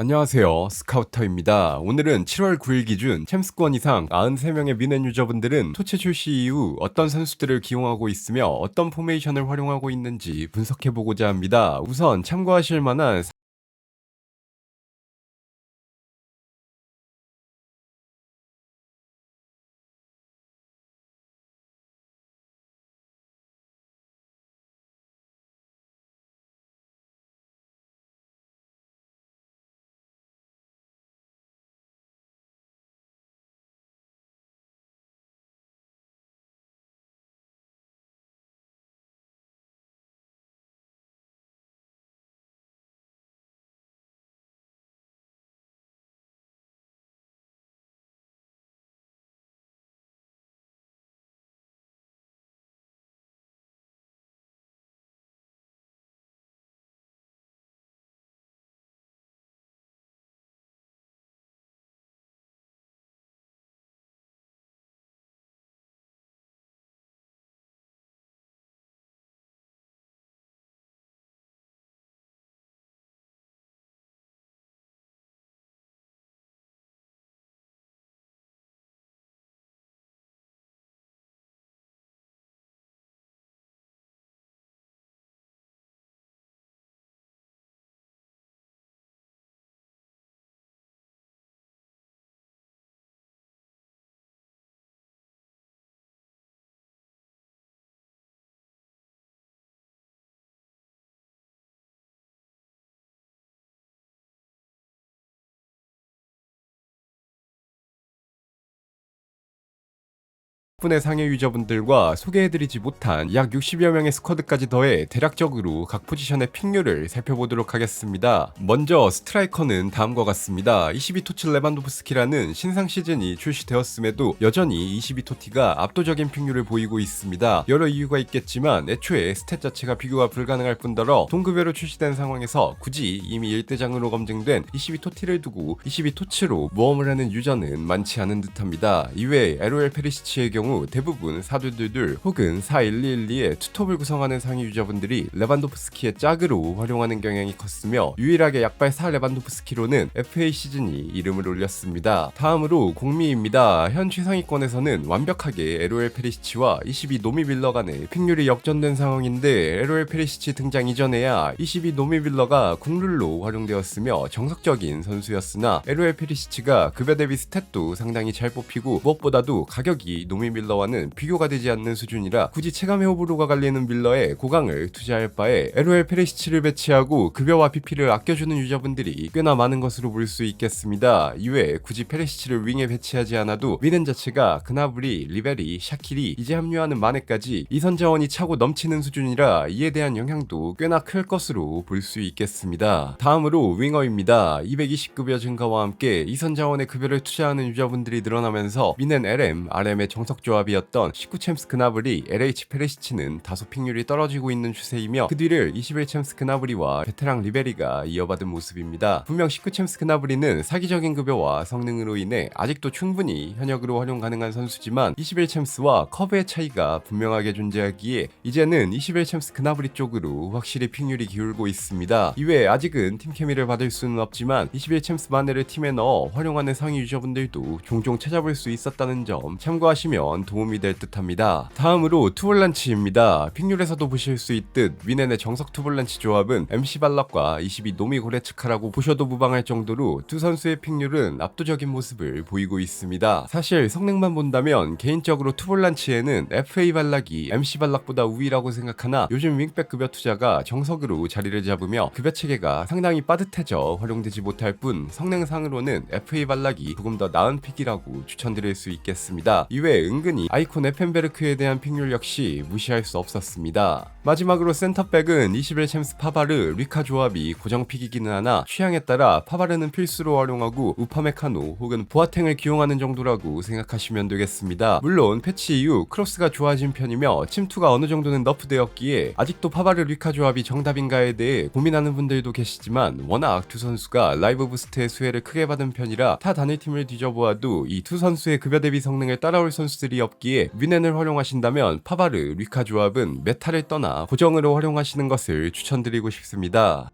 안녕하세요. 스카우터입니다. 오늘은 7월 9일 기준 챔스권 이상 93명의 미넨 유저분들은 토치 출시 이후 어떤 선수들을 기용하고 있으며 어떤 포메이션을 활용하고 있는지 분석해보고자 합니다. 우선 참고하실 만한 분의 상해 유저분들과 소개해드리지 못한 약 60여 명의 스쿼드까지 더해 대략적으로 각 포지션의 픽률을 살펴보도록 하겠습니다. 먼저 스트라이커는 다음과 같습니다. 22토치 레반도프스키라는 신상 시즌이 출시되었음에도 여전히 22토티가 압도적인 픽률을 보이고 있습니다. 여러 이유가 있겠지만 애초에 스탯 자체가 비교가 불가능할 뿐더러 동급여로 출시된 상황에서 굳이 이미 1대장으로 검증된 22토티를 두고 22토치로 모험을 하는 유저는 많지 않은 듯합니다. 이외에 LOL 페리시치의 경우 경우 대부분 422 혹은 4112의 투톱을 구성하는 상위 유저분들이 레반도프스키의 짝으로 활용하는 경향이 컸으며 유일하게 약발 4 레반도프스키로는 FA 시즌이 이름을 올렸습니다. 다음으로 공미입니다. 현 최상위권에서는 완벽하게 LOL 페리시치와 22 노미 빌러 간의 픽률이 역전된 상황인데 LOL 페리시치 등장 이전에야 22 노미 빌러가 국룰로 활용되었으며 정석적인 선수였으나 LOL 페리시치가 급여 대비 스탯도 상당히 잘 뽑히고 무엇보다도 가격이 노미 빌러 밀러와는 비교가 되지 않는 수준이라 굳이 체감의 호불호가 갈리는 밀러에 고강을 투자할 바에 LOL 페레시치를 배치하고 급여와 PP를 아껴주는 유저분들이 꽤나 많은 것으로 볼 수 있겠습니다. 이외에 굳이 페레시치를 윙에 배치하지 않아도 미넨 자체가 그나브리, 리베리, 샤키리 이제 합류하는 마네까지 이선 자원이 차고 넘치는 수준이라 이에 대한 영향도 꽤나 클 것으로 볼 수 있겠습니다. 다음으로 윙어입니다. 220급여 증가와 함께 이선 자원의 급여를 투자하는 유저분들이 늘어나면서 미넨 LM, RM의 정석 조합이었던 19챔스 그나브리, LH 페레시치는 다소 픽률이 떨어지고 있는 추세이며 그 뒤를 21챔스 그나브리와 베테랑 리베리가 이어받은 모습입니다. 분명 19챔스 그나브리는 사기적인 급여와 성능으로 인해 아직도 충분히 현역으로 활용 가능한 선수지만 21챔스와 커브의 차이가 분명하게 존재하기에 이제는 21챔스 그나브리 쪽으로 확실히 픽률이 기울고 있습니다. 이외에 아직은 팀 케미를 받을 수는 없지만 21챔스 마네를 팀에 넣어 활용하는 상위 유저분들도 종종 찾아볼 수 있었다는 점 참고하시면 보시면 도움이 될 듯합니다. 다음으로 투볼란치입니다. 픽률에서도 보실 수 있듯 위넨의 정석 투볼란치 조합은 MC 발락과 22 노미 고레츠카라고 보셔도 무방할 정도로 두 선수의 픽률은 압도적인 모습을 보이고 있습니다. 사실 성능만 본다면 개인적으로 투볼란치에는 FA 발락이 MC 발락보다 우위라고 생각하나 요즘 윙백 급여 투자가 정석으로 자리를 잡으며 급여 체계가 상당히 빠듯해져 활용되지 못할 뿐 성능상으로는 FA 발락이 조금 더 나은 픽이라고 추천드릴 수 있겠습니다. 이외에 은근 은근히 아이콘 에펜베르크에 대한 픽률 역시 무시할 수 없었습니다. 마지막으로 센터백은 21챔스 파바르, 리카 조합이 고정픽이기는 하나 취향에 따라 파바르는 필수로 활용하고 우파메카노 혹은 보아탱을 기용하는 정도라고 생각하시면 되겠습니다. 물론 패치 이후 크로스가 좋아진 편이며 침투가 어느 정도는 너프되었기에 아직도 파바르 리카 조합이 정답인가에 대해 고민하는 분들도 계시지만 워낙 두 선수가 라이브 부스트의 수혜를 크게 받은 편이라 타 단일팀을 뒤져보아도 이 두 선수의 급여 대비 성능을 따라올 선수들이 없기에 위넨을 활용하신다면 파바르, 리카 조합은 메타를 떠나 고정으로 활용하시는 것을 추천드리고 싶습니다.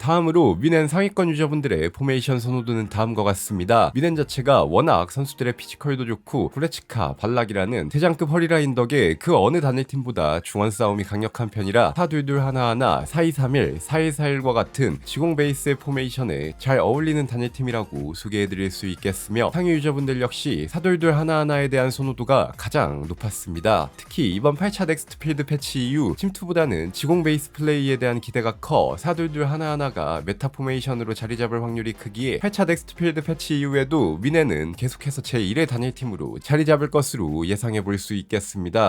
다음으로 미넨 상위권 유저분들의 포메이션 선호도는 다음과 같습니다. 미넨 자체가 워낙 선수들의 피지컬도 좋고 브레치카, 발락이라는 대장급 허리라인 덕에 그 어느 단일팀보다 중원 싸움이 강력한 편이라 422 하나하나, 4231, 4141과 같은 지공 베이스의 포메이션에 잘 어울리는 단일팀이라고 소개해드릴 수 있겠으며 상위 유저분들 역시 422 하나하나에 대한 선호도가 가장 높았습니다. 특히 이번 8차 넥스트 필드 패치 이후 침투보다는 지공 베이스 플레이에 대한 기대가 커422 하나하나 가 메타 포메이션으로 자리 잡을 확률이 크기에 8차 넥스트 필드 패치 이후에도 미네는 계속해서 제1의 단일팀으로 자리 잡을 것으로 예상해 볼 수 있겠습니다.